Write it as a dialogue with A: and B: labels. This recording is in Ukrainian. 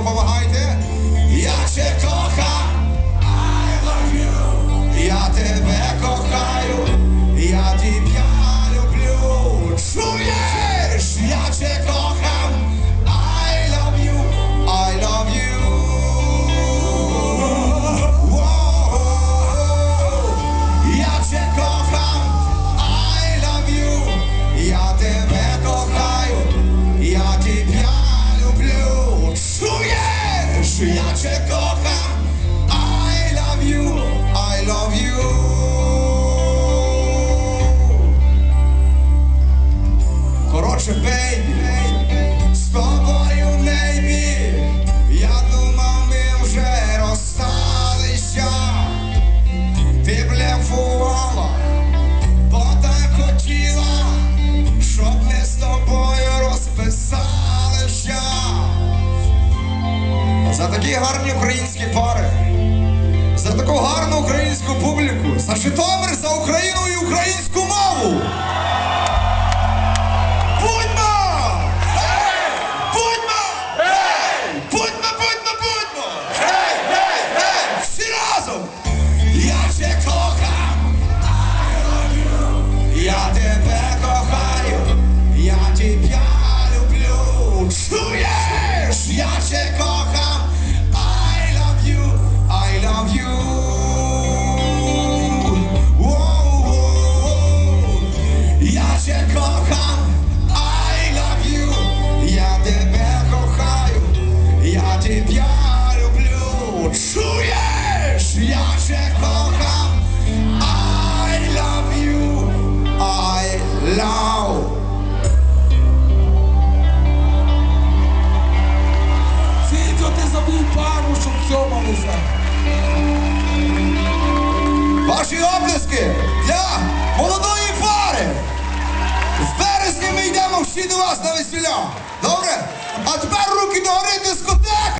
A: of our eyes. такі гарні українські пари, за таку гарну українську публіку. За Житомир! ваші облески для молодої пари. З березня ми йдемо всі до вас на весілля. Добре? А тепер руки догори дискотек!